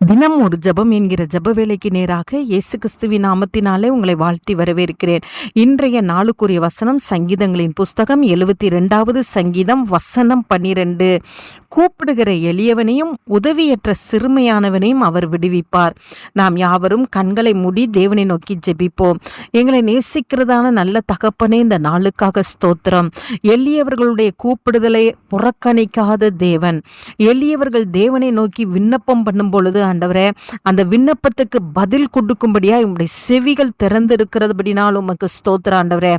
தினம் ஒரு ஜெபம் என்கிற ஜெப வேலைக்கு நேராக இயேசு கிறிஸ்துவின் நாமத்தினாலே உங்களை வாழ்த்தி வரவேற்கிறேன். இன்றைய நாளுக்குரிய வசனம் சங்கீதங்களின் புஸ்தகம் எழுபத்தி ரெண்டாவது சங்கீதம் வசனம் பன்னிரண்டு. கூப்பிடுகிற எளியவனையும் உதவியற்ற சிறுமையானவனையும் அவர் விடுவிப்பார். நாம் யாவரும் கண்களை மூடி தேவனை நோக்கி ஜெபிப்போம். எங்களை நேசிக்கிறதான நல்ல தகப்பனே இந்த நாளுக்காக ஸ்தோத்திரம். எளியவர்களுடைய கூப்பிடுதலை புறக்கணிக்காத தேவன். எளியவர்கள் தேவனை நோக்கி விண்ணப்பம் பண்ணும் பொழுது ஆண்டவரே அந்த விண்ணப்பத்துக்கு பதில் கொடுக்கும்படியா உங்களுடைய செவிகள் திறந்திருக்கிறதுபடினால் உமக்கு ஸ்தோத்திர ஆண்டவரே.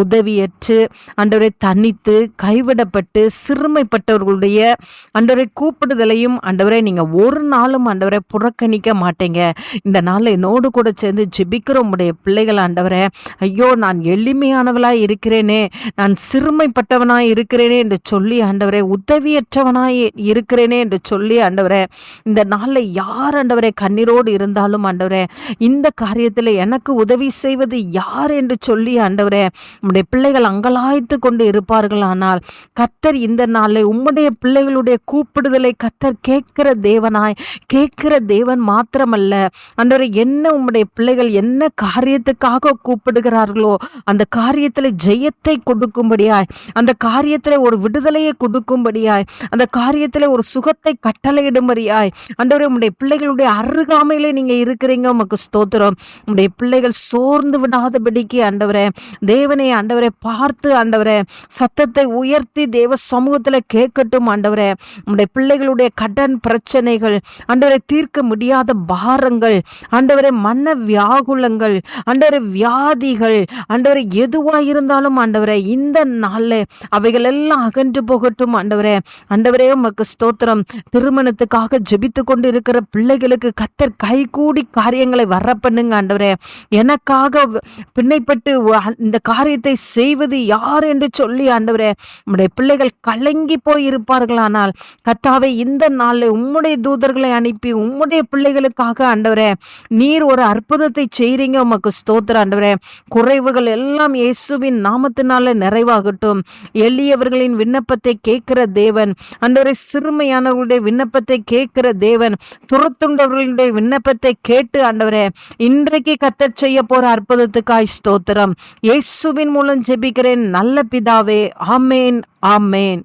உதவியற்று ஆண்டவரை தனித்து கைவிடப்பட்டு சிறுமைப்பட்டவர்களுடைய ஆண்டவரை கூப்பிடுதலையும் அண்டவரை நீங்க ஒரு நாளும் ஆண்டவரை புறக்கணிக்க மாட்டீங்க. இந்த நாளில் என்னோடு கூட சேர்ந்து ஜெபிக்கிற உங்களுடைய பிள்ளைகள் ஆண்டவரே ஐயோ நான் எளிமையானவளாய் இருக்கிறேனே நான் சிறுமைப்பட்டவனாய் இருக்கிறேனே என்று சொல்லி ஆண்டவரே உதவியற்றவனாய் இருக்கிறேனே என்று சொல்லி ஆண்டவரே இந்த நாளில் யார் யார் ஆண்டவரே கண்ணீரோடு இருந்தாலும் ஆண்டவரே இந்த காரியத்தில் எனக்கு உதவி செய்வது யார் என்று சொல்லி ஆண்டவரே உம்முடைய பிள்ளைகள் அங்கலாய்த்து கொண்டு இருப்பார்கள். ஆனால் கத்தர் இந்த நாளில் உம்முடைய பிள்ளைகளுடைய கூப்பிடுதலை கத்தர் கேட்கிற தேவனாய் கேட்கிற தேவன் மாத்திரமல்ல. ஆண்டவரே என்ன உம்முடைய பிள்ளைகள் என்ன காரியத்துக்காக கூப்பிடுகிறார்களோ அந்த காரியத்தில் ஜெயத்தை கொடுக்கும்படியாய் அந்த காரியத்தில் ஒரு விடுதலையை கொடுக்கும்படியாய் அந்த காரியத்தில் ஒரு சுகத்தை கட்டளையிடும்படியாய் ஆண்டவரே உம்முடைய பிள்ளைகளுடைய அருகாமையிலே நீங்க இருக்கிறீங்க. உமக்கு ஸ்தோத்திரம். உங்களுடைய பிள்ளைகள் சோர்ந்து விடாதபடிக்கு ஆண்டவரே தேவனை ஆண்டவரை பார்த்து ஆண்டவரே சத்தத்தை உயர்த்தி தேவ சமூகத்தில் கேட்கட்டும் ஆண்டவரே. உம்முடைய பிள்ளைகளுடைய கடன் பிரச்சனைகள் ஆண்டவரை தீர்க்க முடியாத பாரங்கள் ஆண்டவரை மன வியாகுலங்கள் ஆண்டவரை வியாதிகள் ஆண்டவரை எதுவாக இருந்தாலும் ஆண்டவரே இந்த நாளில் அவைகள் எல்லாம் அகன்று போகட்டும் ஆண்டவரே. ஆண்டவரே உமக்கு ஸ்தோத்திரம். திருமணத்துக்காக ஜெபித்து கொண்டு இருக்கிற பிள்ளைகளுக்கு கத்தர் கைகூடி காரியங்களை வர பண்ணுங்க ஆண்டவரே. எனக்காக பின்னைப்பட்டு இந்த காரியத்தை செய்வது யார் என்று சொல்லி ஆண்டவரே நம்முடைய பிள்ளைகள் கலங்கி போய் இருப்பார்களானால் கத்தாவை இந்த நாளில் உம்முடைய தூதர்களை அனுப்பி உம்முடைய பிள்ளைகளுக்காக ஆண்டவரே நீர் ஒரு அற்புதத்தை செய்றீங்க உமக்கு ஸ்தோத்திர ஆண்டவரே. குறைவுகள் எல்லாம் இயேசுவின் நாமத்தினால நிறைவாகட்டும். எளியவர்களின் விண்ணப்பத்தை கேட்கிற தேவன் ஆண்டவரே சிறுமையானவர்களுடைய விண்ணப்பத்தை கேட்கிற தேவன் பொறுத்துண்டவர்களுடைய விண்ணப்பத்தை கேட்டு ஆண்டவரே இன்றைக்கு கத்த செய்ய போற அற்புதத்துக்காய் ஸ்தோத்திரம். இயேசுவின் மூலம் ஜெபிக்கிறேன். நல்ல பிதாவே ஆமேன் ஆமேன்.